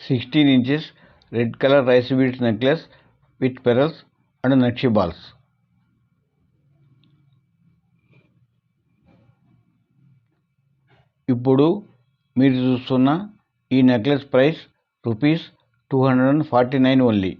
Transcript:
sixteen inches red colour rice beads necklace with pearls and nakshi balls ఇప్పుడు మీరు చూస్తున్న ఈ necklace price rupees two hundred and forty nine only